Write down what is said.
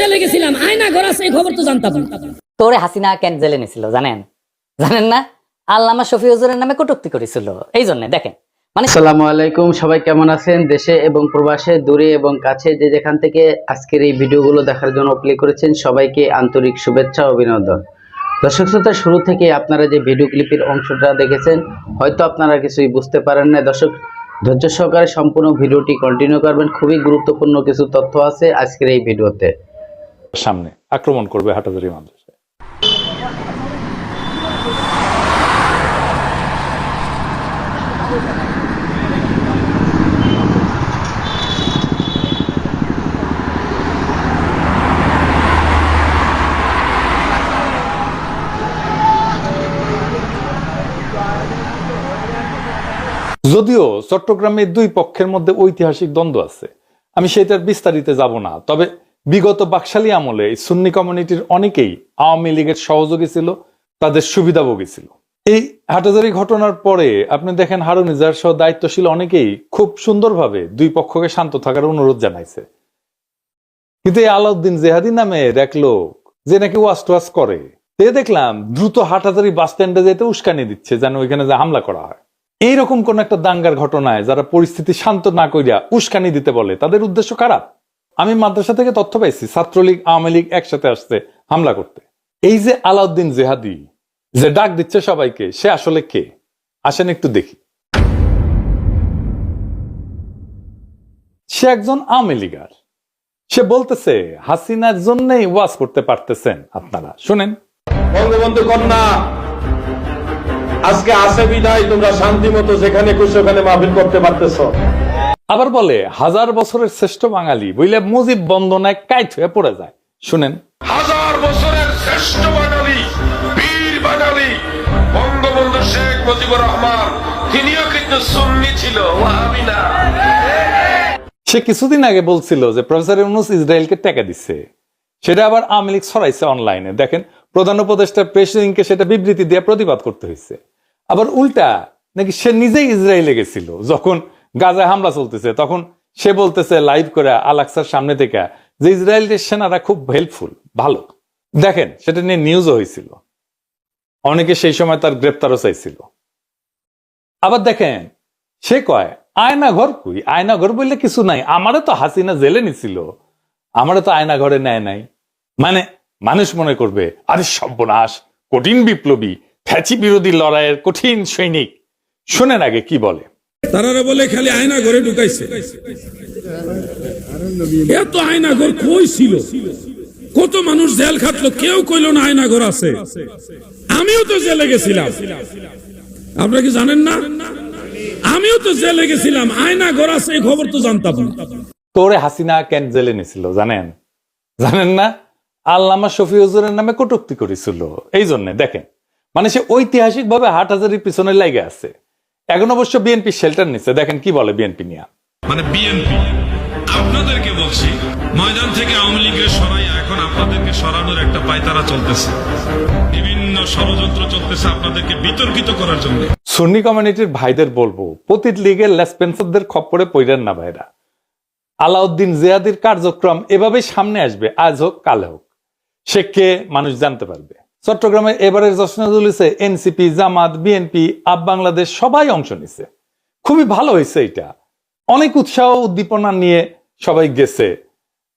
জেলে গেছিলাম? আয়না ঘর আছে এই খবর তো জানতাম। তোরে হাসিনা কেন জেলে নিছিল জানেন? জানেন না? আল্লামা শফি হুজুরের নামে কটুক্তি করেছিল এই জন্য দেখেন। মানে আসসালামু আলাইকুম সবাই কেমন আছেন? দেশে এবং প্রবাসে দূরে এবং কাছে যে যেখান থেকে আজকের এই ভিডিওগুলো দেখার জন্য প্লে করেছেন সবাইকে আন্তরিক শুভেচ্ছা অভিনন্দন। দর্শক শ্রোতা শুরু থেকে আপনারা যে ভিডিও ক্লিপের অংশটা দেখেছেন হয়তো আপনারা কিছুই বুঝতে পারেন না দর্শক ধৈর্য সহকারে সম্পূর্ণ ভিডিওটি কন্টিনিউ করবেন। খুবই গুরুত্বপূর্ণ কিছু তথ্য আছে আজকের এই ভিডিওতে। সামনে। আক্রমণ করবে হাটাজারি মাদ্রাসায়। যদিও চট্টগ্রামে দুই পক্ষের মধ্যে ঐতিহাসিক দ্বন্দ্ব আছে। আমি সেটার বিস্তারিতে যাব না। তবে বিগত বাকশালী আমলে সুন্নি কমিউনিটির অনেকেই আওয়ামী লীগের সহযোগী ছিল, তাদের সুবিধাভোগী ছিল। এই হাটাজারি ঘটনার পরে আপনি দেখেন হারুন ইজার সহ দায়িত্বশীল অনেকেই খুব সুন্দরভাবে দুই পক্ষকে শান্ত থাকার অনুরোধ জানাইছে। কিন্তু এই আলাউদ্দিন জেহাদি নামের এক লোক, যে নাকি ওয়াস টোয়াস করে সে দেখলাম দ্রুত হাটাজারি বাস স্ট্যান্ডে যেতে উস্কানি দিচ্ছে, যেন ওইখানে যে হামলা করা হয়। এইরকম কোন একটা দাঙ্গার ঘটনায় যারা পরিস্থিতি শান্ত না করিয়া উস্কানি দিতে বলে, তাদের উদ্দেশ্য খারাপ? আমি মাদ্রাসা থেকে তথ্য পাইছি, ছাত্রলীগ, আওয়ামী লীগ একসাথে আসছে, হামলা করতে। এই যে আলাউদ্দিন জেহাদি, যে ডাক দিচ্ছে সবাইকে, সে আসলে কে? আসেন একটু দেখি। সে একজন আওয়ামী লীগার। সে বলতেছে, হাসিনার জন্যই ওয়াজ করতে পারতেছেন আপনারা। শুনেন। বঙ্গবন্ধু কন্যা, আজকে আসে বিদায়, তোমরা শান্তি মতো যেখানে খুশি ওখানে মাহফিল করতে পারতেছ। আবার বলে হাজার বছরের শ্রেষ্ঠ বাঙালি বইলে মুজিব বন্দনায় কাইট হয়ে পড়ে যায়। শুনেন। হাজার বছরের শ্রেষ্ঠ বাঙালি বীর বাঙালি বঙ্গবন্ধু শেখ মুজিবুর রহমান তিনিও কিন্তু সুন্নি ছিল ওয়াহাবি না। সে কিছুদিন আগে বলছিল যে প্রফেসর ইউনুস ইসরায়েলকে টাকা দিচ্ছে সেটা আবার আওয়ামী লীগ ছড়াইছে অনলাইনে। দেখেন প্রধান উপদেষ্টা প্রেসিডেন্টকে সেটা বিবৃতি দিয়ে প্রতিবাদ করতে হয়েছে। আবার উল্টা নাকি সে নিজেই ইসরায়েলে গেছিল যখন গাজায় হামলা চলতেছে, তখন সে বলতেছে লাইভ করে আলাক্সার সামনে থেকে, যে ইসরায়েলের সেনারা খুব হেল্পফুল ভালো। দেখেন, সেটা নিয়ে নিউজও হয়েছিল। অনেকে সেই সময় তার গ্রেপ্তারও চাইছিল। আবার দেখেন, সে কয় আয়না ঘর কই? আয়না ঘর বললে কিছু নাই। আমারও তো হাসিনা জেলে নিছিল। আমারও তো আয়না ঘরে নেয় নাই। মানে মানুষ মনে করবে, আরে সর্বনাশ, কঠিন বিপ্লবী ফ্যাচি বিরোধী লড়াইয়ের কঠিন সৈনিক। শোনেন আগে কি বলে। তারারে বলে খালি আয়না ঘরে ঢুকাইছে। এত আয়না ঘর কই ছিল? কত মানুষ জেল খাটলো, কেউ কইলো না আয়না ঘর আছে। আমিও তো জেলে গেছিলাম। আপনারা কি জানেন না? আমিও তো জেলে গেছিলাম, আয়না ঘর আছে এই খবর তো জানতাম না। তোরে হাসিনা কেন জেলে নিছিল, জানেন? জানেন না? আল্লামা শফি হুজুরের নামে কটুক্তি করেছিল এই জন্য দেখেন। মানে সে ঐতিহাসিক ভাবে হাট হাজারির পিছনে লেগে আছে। এখন অবশ্য বিএনপি শেল্টার নিচ্ছে। দেখেন কি বলে বিএনপি নিয়ে। মানে বিএনপি আপনাদেরকে বলছি ময়দান থেকে আওয়ামী লীগের সরাই এখন আপনাদেরকে সরানোর একটা পায়তারা চলতেছে। বিভিন্ন ষড়যন্ত্র চলতেছে আপনাদেরকে বিতর্কিত করার জন্য। সুন্নি কমিউনিটির ভাইদের বলব প্রতি লীগের লেসপেন্সারদের খপ্পরে পইরেন না ভাইরা। আলাউদ্দিন জিয়াদির কার্যক্রম এভাবেই সামনে আসবে আজ হোক কাল হোক। সে কে মানুষ জানতে পারবে। চট্টগ্রামে এবারের জশ্নজুলিসে NCP, Jamaat, BNP, up Bangladesh, সবাই অংশ নিছে। খুবই ভালো হয়েছে এটা। অনেক উৎসাহ উদ্দীপনা নিয়ে সবাই গেছে।